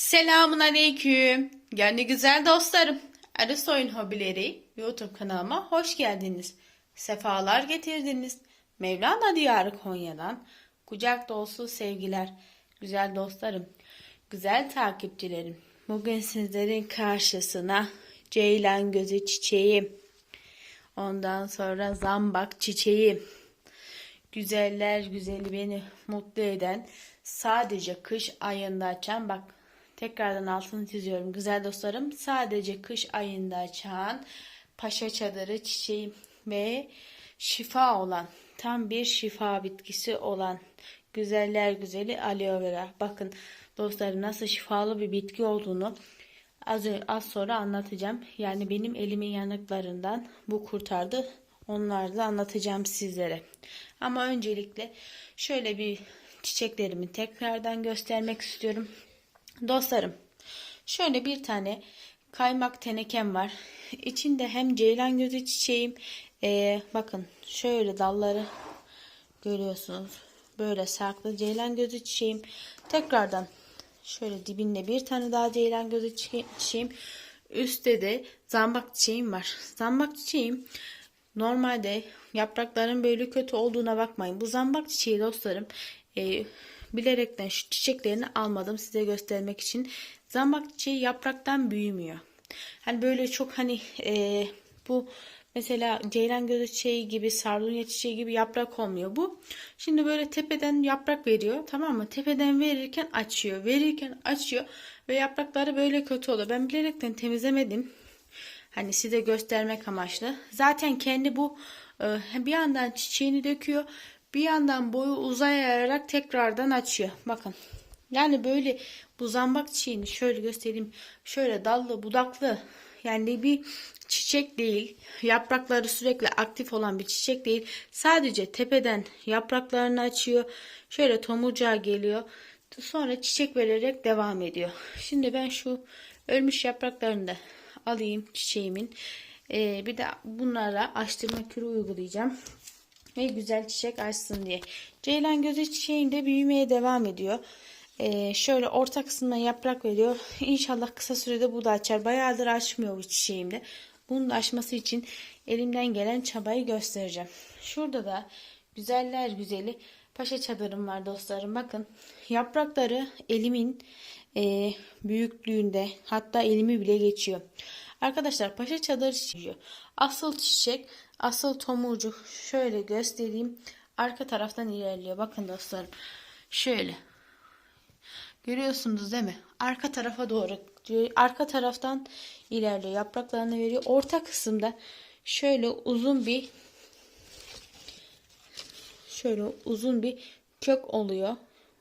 Selamun aleyküm. Yani güzel dostlarım. Arisoy'un hobileri YouTube kanalıma hoş geldiniz. Sefalar getirdiniz. Mevlana Diyarı Konya'dan kucak dolusu sevgiler. Güzel dostlarım, güzel takipçilerim. Bugün sizlerin karşısına ceylan gözü çiçeği, ondan sonra zambak çiçeği, güzeller güzeli beni mutlu eden sadece kış ayında açan bak tekrardan altını çiziyorum güzel dostlarım sadece kış ayında açan paşa çadırı çiçeği ve şifa olan tam bir şifa bitkisi olan güzeller güzeli aloe vera bakın dostlarım nasıl şifalı bir bitki olduğunu az, az sonra anlatacağım yani benim elimin yanıklarından bu kurtardı Onları da anlatacağım sizlere. Ama öncelikle şöyle bir çiçeklerimi tekrardan göstermek istiyorum. Dostlarım, şöyle bir tane kaymak tenekem var. İçinde hem ceylan gözü çiçeğim, ee, bakın şöyle dalları görüyorsunuz. Böyle saklı ceylan gözü çiçeğim. Tekrardan şöyle dibinde bir tane daha ceylan gözü çiçeğim. Üstte de zambak çiçeğim var. Zambak çiçeğim Normalde yaprakların böyle kötü olduğuna bakmayın. Bu zambak çiçeği dostlarım e, bilerekten şu çiçeklerini almadım size göstermek için. Zambak çiçeği yapraktan büyümüyor. Hani böyle çok hani e, bu mesela ceylan gözü çiçeği gibi sardunya çiçeği gibi yaprak olmuyor bu. Şimdi böyle tepeden yaprak veriyor tamam mı? Tepeden verirken açıyor. Verirken açıyor ve yaprakları böyle kötü oluyor. Ben bilerekten temizlemedim. Hani size göstermek amaçlı. Zaten kendi bu e, bir yandan çiçeğini döküyor. Bir yandan boyu uzayarak tekrardan açıyor. Bakın. Yani böyle bu zambak çiçeğini şöyle göstereyim. Şöyle dallı budaklı yani bir çiçek değil. Yaprakları sürekli aktif olan bir çiçek değil. Sadece tepeden yapraklarını açıyor. Şöyle tomurcuğa geliyor. Sonra çiçek vererek devam ediyor. Şimdi ben şu ölmüş yapraklarını da alayım çiçeğimin. Ee, bir de bunlara açtırma kürü uygulayacağım. Ve güzel çiçek açsın diye. Ceylan gözü çiçeğim de büyümeye devam ediyor. Ee, şöyle orta kısmına yaprak veriyor. İnşallah kısa sürede bu da açar. Bayağıdır açmıyor bu çiçeğimde. Bunun da açması için elimden gelen çabayı göstereceğim. Şurada da güzeller güzeli paşa çadırım var dostlarım. Bakın yaprakları elimin e, büyüklüğünde hatta elimi bile geçiyor. Arkadaşlar paşa çadır çiçeği. Asıl çiçek, asıl tomurcuk şöyle göstereyim. Arka taraftan ilerliyor. Bakın dostlarım. Şöyle. Görüyorsunuz değil mi? Arka tarafa doğru. Arka taraftan ilerliyor. Yapraklarını veriyor. Orta kısımda şöyle uzun bir şöyle uzun bir kök oluyor.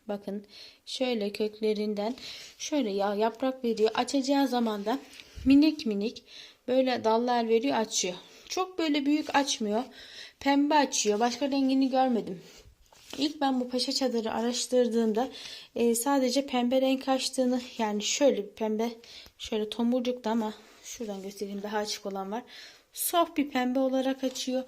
Bakın şöyle köklerinden şöyle ya yaprak veriyor. Açacağı zaman da minik minik böyle dallar veriyor açıyor. Çok böyle büyük açmıyor. Pembe açıyor. Başka rengini görmedim. İlk ben bu paşa çadırı araştırdığımda e, sadece pembe renk açtığını yani şöyle bir pembe şöyle tomurcukta ama şuradan göstereyim daha açık olan var. Soft bir pembe olarak açıyor.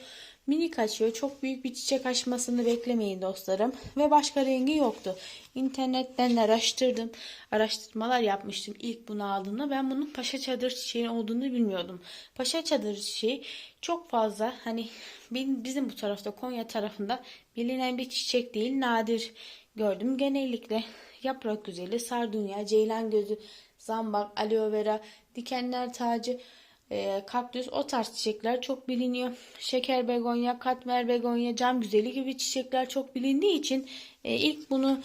Minik açıyor. Çok büyük bir çiçek açmasını beklemeyin dostlarım. Ve başka rengi yoktu. İnternetten araştırdım. Araştırmalar yapmıştım ilk bunu aldığımda. Ben bunun paşa çadır çiçeği olduğunu bilmiyordum. Paşa çadır çiçeği çok fazla hani bizim bu tarafta Konya tarafında bilinen bir çiçek değil. Nadir gördüm. Genellikle yaprak güzeli, sardunya, ceylan gözü, zambak, aloe vera, dikenler tacı e, kaktüs o tarz çiçekler çok biliniyor. Şeker begonya, katmer begonya, cam güzeli gibi çiçekler çok bilindiği için e, ilk bunu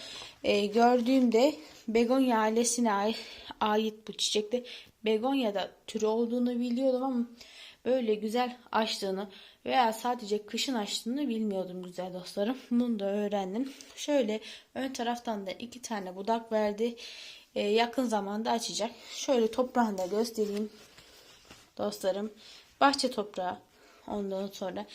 e, gördüğümde begonya ailesine ait bu çiçekte begonya da türü olduğunu biliyordum ama böyle güzel açtığını veya sadece kışın açtığını bilmiyordum güzel dostlarım. Bunu da öğrendim. Şöyle ön taraftan da iki tane budak verdi. E, yakın zamanda açacak. Şöyle toprağını da göstereyim dostlarım. Bahçe toprağı ondan sonra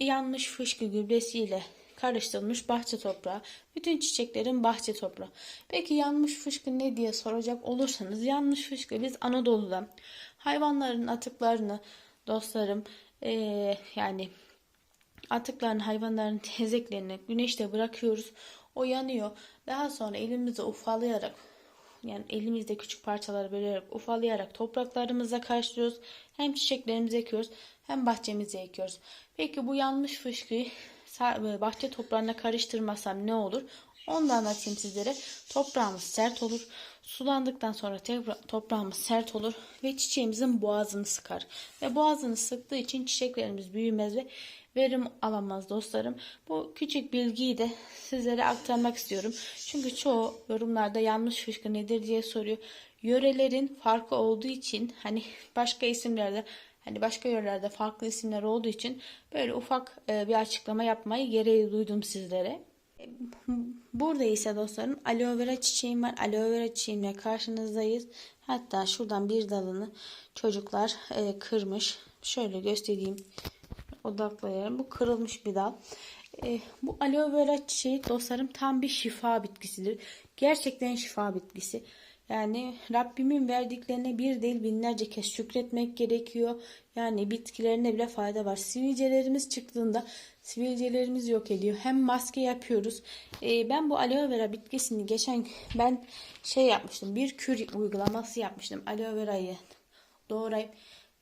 yanmış fışkı gübresiyle karıştırılmış bahçe toprağı. Bütün çiçeklerin bahçe toprağı. Peki yanmış fışkı ne diye soracak olursanız yanmış fışkı biz Anadolu'da hayvanların atıklarını dostlarım ee, yani atıklarını hayvanların tezeklerini güneşte bırakıyoruz. O yanıyor. Daha sonra elimizde ufalayarak yani elimizde küçük parçaları bölerek ufalayarak topraklarımıza karıştırıyoruz. Hem çiçeklerimizi ekiyoruz hem bahçemize ekiyoruz. Peki bu yanmış fışkıyı sa- bahçe toprağına karıştırmasam ne olur? Onu da anlatayım sizlere. Toprağımız sert olur. Sulandıktan sonra toprağımız sert olur ve çiçeğimizin boğazını sıkar. Ve boğazını sıktığı için çiçeklerimiz büyümez ve verim alamaz dostlarım. Bu küçük bilgiyi de sizlere aktarmak istiyorum. Çünkü çoğu yorumlarda yanlış fışkı nedir diye soruyor. Yörelerin farkı olduğu için hani başka isimlerde hani başka yörelerde farklı isimler olduğu için böyle ufak e, bir açıklama yapmayı gereği duydum sizlere. Burada ise dostlarım aloe vera çiçeğim var. Aloe vera çiçeğimle karşınızdayız. Hatta şuradan bir dalını çocuklar e, kırmış. Şöyle göstereyim. Odaklayalım. Bu kırılmış bir dal. E, bu aloe vera çiçeği dostlarım tam bir şifa bitkisidir. Gerçekten şifa bitkisi. Yani Rabbimin verdiklerine bir değil binlerce kez şükretmek gerekiyor. Yani bitkilerine bile fayda var. Sivilcelerimiz çıktığında sivilcelerimiz yok ediyor. Hem maske yapıyoruz. Ee, ben bu aloe vera bitkisini geçen ben şey yapmıştım. Bir kür uygulaması yapmıştım. Aloe verayı doğrayıp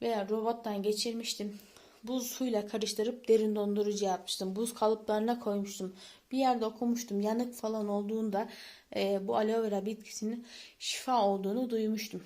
veya robottan geçirmiştim. Buz suyla karıştırıp derin dondurucu yapmıştım. Buz kalıplarına koymuştum. Bir yerde okumuştum. Yanık falan olduğunda e, bu aloe vera bitkisinin şifa olduğunu duymuştum.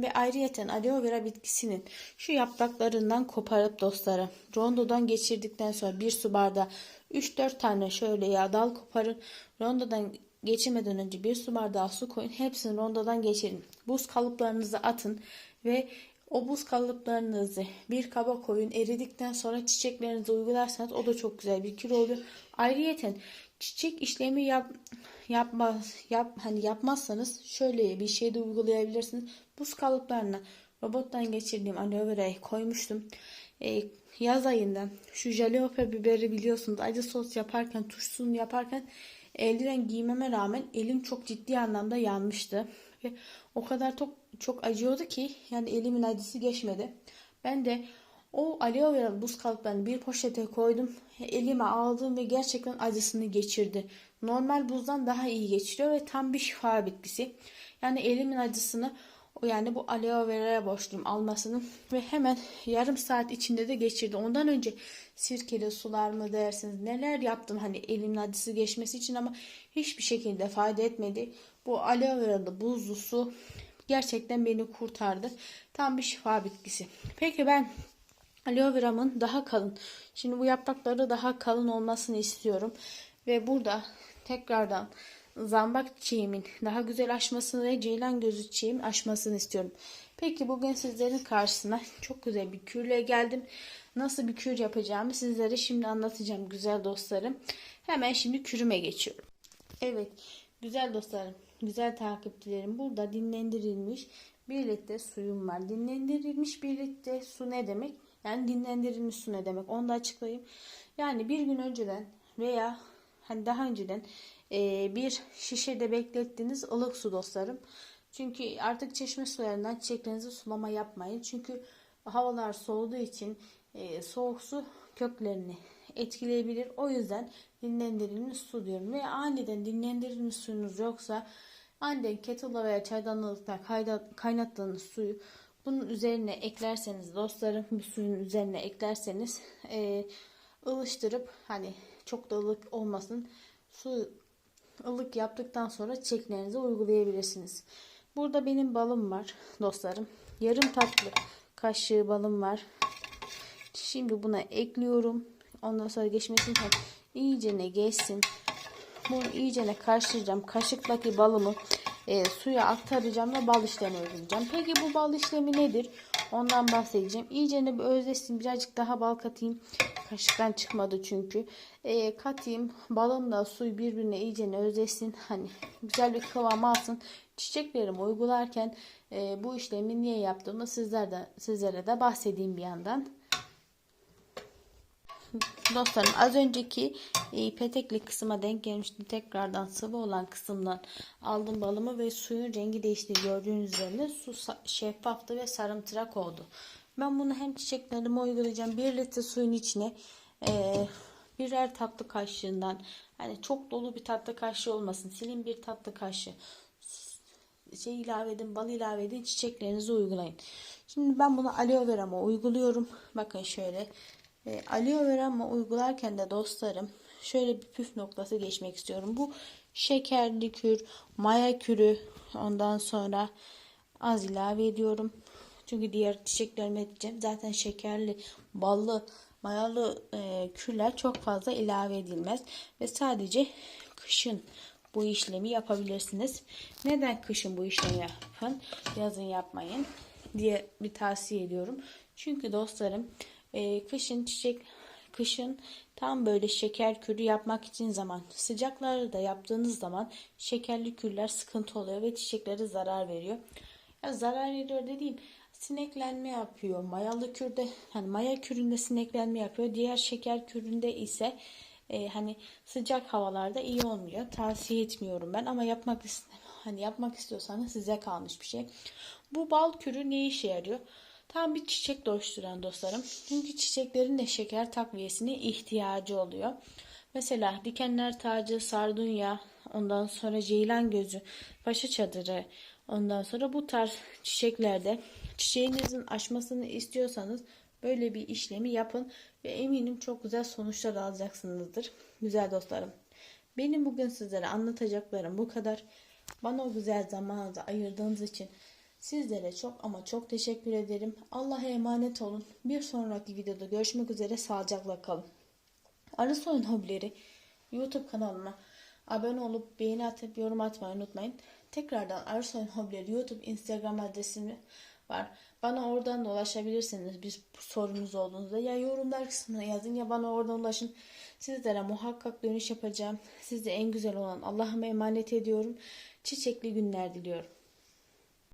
Ve ayrıyeten aloe vera bitkisinin şu yapraklarından koparıp dostlara rondodan geçirdikten sonra bir su bardağı 3-4 tane şöyle ya dal koparın. Rondodan geçirmeden önce bir su bardağı su koyun. Hepsini rondodan geçirin. Buz kalıplarınızı atın ve o buz kalıplarınızı bir kaba koyun. Eridikten sonra çiçeklerinizi uygularsanız o da çok güzel bir kür oluyor. Ayrıyeten çiçek işlemi yap, yapmaz, yap, hani yapmazsanız şöyle bir şey de uygulayabilirsiniz. Buz kalıplarına robottan geçirdiğim aloe vera'yı koymuştum. Ee, yaz ayında şu jalapeño biberi biliyorsunuz acı sos yaparken turşusunu yaparken eldiven giymeme rağmen elim çok ciddi anlamda yanmıştı. Ve o kadar çok çok acıyordu ki yani elimin acısı geçmedi. Ben de o aloe vera buz kalıplarını bir poşete koydum. Elime aldım ve gerçekten acısını geçirdi. Normal buzdan daha iyi geçiriyor ve tam bir şifa bitkisi. Yani elimin acısını yani bu aloe vera'ya borçluyum almasını ve hemen yarım saat içinde de geçirdi. Ondan önce sirkeli sular mı dersiniz neler yaptım hani elimin acısı geçmesi için ama hiçbir şekilde fayda etmedi. Bu aloe vera'da buzlu su gerçekten beni kurtardı. Tam bir şifa bitkisi. Peki ben aloe vera'mın daha kalın. Şimdi bu yaprakları daha kalın olmasını istiyorum. Ve burada tekrardan zambak çiçeğimin daha güzel açmasını ve ceylan gözü çiçeğimin açmasını istiyorum. Peki bugün sizlerin karşısına çok güzel bir kürle geldim. Nasıl bir kür yapacağımı sizlere şimdi anlatacağım güzel dostlarım. Hemen şimdi kürüme geçiyorum. Evet güzel dostlarım, güzel takipçilerim burada dinlendirilmiş bir litre suyum var. Dinlendirilmiş bir litre su ne demek? Yani dinlendirilmiş su ne demek? Onu da açıklayayım. Yani bir gün önceden veya hani daha önceden e, bir şişede beklettiğiniz ılık su dostlarım. Çünkü artık çeşme sularından çiçeklerinizi sulama yapmayın. Çünkü havalar soğuduğu için e, soğuk su köklerini etkileyebilir. O yüzden dinlendirilmiş su diyorum. Ve aniden dinlendirilmiş suyunuz yoksa aniden kettle'la veya çaydanlıkta kaynattığınız suyu bunun üzerine eklerseniz dostlarım bu suyun üzerine eklerseniz e, ılıştırıp hani çok da ılık olmasın su ılık yaptıktan sonra çiçeklerinize uygulayabilirsiniz. Burada benim balım var dostlarım. Yarım tatlı kaşığı balım var. Şimdi buna ekliyorum. Ondan sonra geçmesini iyicene geçsin. Bunu iyicene karıştıracağım. Kaşıktaki balımı e, suya aktaracağım ve bal işlemi uygulayacağım. Peki bu bal işlemi nedir? Ondan bahsedeceğim. İyicene bir özleşsin. Birazcık daha bal katayım. Kaşıktan çıkmadı çünkü. E, katayım. Balımla suyu birbirine iyicene özleşsin. Hani güzel bir kıvam alsın. Çiçeklerimi uygularken e, bu işlemi niye yaptığımı sizlere sizlere de bahsedeyim bir yandan. Dostlarım az önceki e, petekli kısma denk gelmiştim. Tekrardan sıvı olan kısımdan aldım balımı ve suyun rengi değişti. Gördüğünüz üzere su şeffaftı ve sarımtırak oldu. Ben bunu hem çiçeklerime uygulayacağım. 1 litre suyun içine e, birer tatlı kaşığından hani çok dolu bir tatlı kaşığı olmasın. Silin bir tatlı kaşığı şey ilave edin, bal ilave edin, çiçeklerinizi uygulayın. Şimdi ben bunu aloe vera'ma uyguluyorum. Bakın şöyle. E, aloe vera'ma uygularken de dostlarım şöyle bir püf noktası geçmek istiyorum. Bu şekerli kür, maya kürü ondan sonra az ilave ediyorum. Çünkü diğer çiçeklerime edeceğim. Zaten şekerli, ballı, mayalı e, kürler çok fazla ilave edilmez. Ve sadece kışın bu işlemi yapabilirsiniz. Neden kışın bu işlemi yapın? Yazın yapmayın diye bir tavsiye ediyorum. Çünkü dostlarım e, kışın çiçek kışın tam böyle şeker kürü yapmak için zaman sıcaklarda yaptığınız zaman şekerli kürler sıkıntı oluyor ve çiçeklere zarar veriyor. Ya zarar veriyor dediğim sineklenme yapıyor. Mayalı kürde hani maya küründe sineklenme yapıyor. Diğer şeker küründe ise e, hani sıcak havalarda iyi olmuyor. Tavsiye etmiyorum ben ama yapmak hani yapmak istiyorsanız size kalmış bir şey. Bu bal kürü ne işe yarıyor? Tam bir çiçek oluşturan dostlarım. Çünkü çiçeklerin de şeker takviyesine ihtiyacı oluyor. Mesela dikenler tacı, sardunya, ondan sonra ceylan gözü, paşa çadırı, ondan sonra bu tarz çiçeklerde çiçeğinizin açmasını istiyorsanız böyle bir işlemi yapın ve eminim çok güzel sonuçlar alacaksınızdır. Güzel dostlarım. Benim bugün sizlere anlatacaklarım bu kadar. Bana o güzel zamanınızı ayırdığınız için sizlere çok ama çok teşekkür ederim. Allah'a emanet olun. Bir sonraki videoda görüşmek üzere. Sağlıcakla kalın. Arısoyun hobileri YouTube kanalıma abone olup beğeni atıp yorum atmayı unutmayın. Tekrardan Arısoyun hobileri YouTube Instagram adresimi var. Bana oradan da ulaşabilirsiniz. Bir sorunuz olduğunuzda ya yorumlar kısmına yazın ya bana oradan ulaşın. Sizlere muhakkak dönüş yapacağım. Size en güzel olan Allah'ıma emanet ediyorum. Çiçekli günler diliyorum.